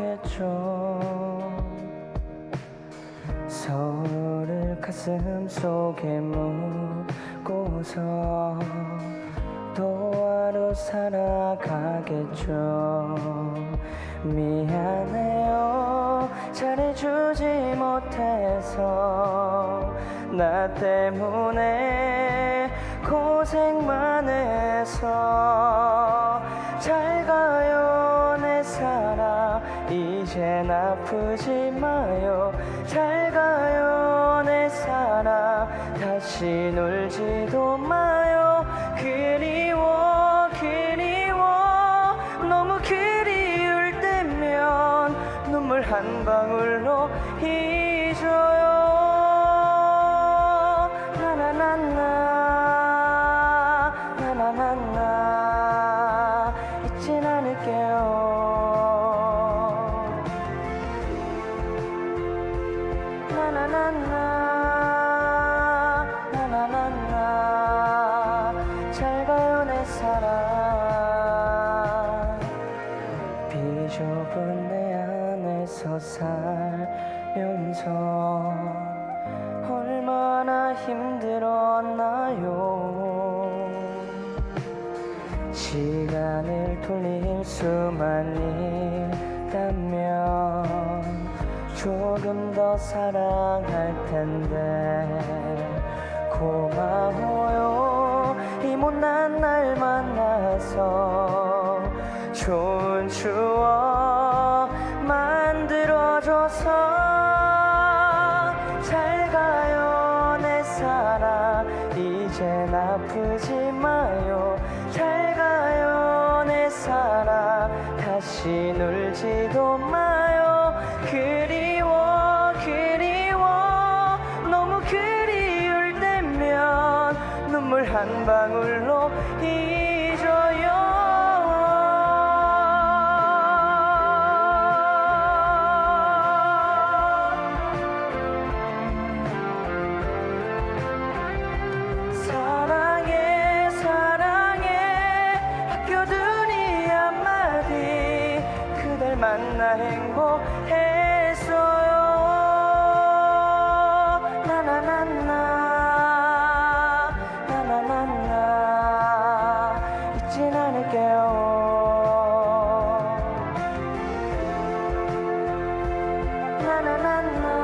없겠죠. 서로를 가슴 속에 묻고서 또 하루 살아가겠죠. 미안해요. 잘해주지 못해서 나 때문에 고생만 해서 마요. 잘 가요 내 사랑. 다시 놀지도 마요. 그리워 그리워. 너무 그리울 때면 눈물 한 방울로 잊어요 나나나나 나나나나. 잘 가요 내 사랑. 비좁은 내 안에서 살면서 얼마나 힘들었나요? 시간을 돌릴 수만 있다면 조금 더 사랑할 텐데. 고마워요. 이 못난 날 만나서 좋은 추억 만들어줘서 잘 가요 내 사랑. 이젠 아프지 마요. 잘 가요 내 사랑. 다시 놀지도 마 한 방울로 잊어요. 사랑해 사랑해. 아껴둔 이 한마디. 그댈 만나 행복했어요 잊진 않을게요 나나나나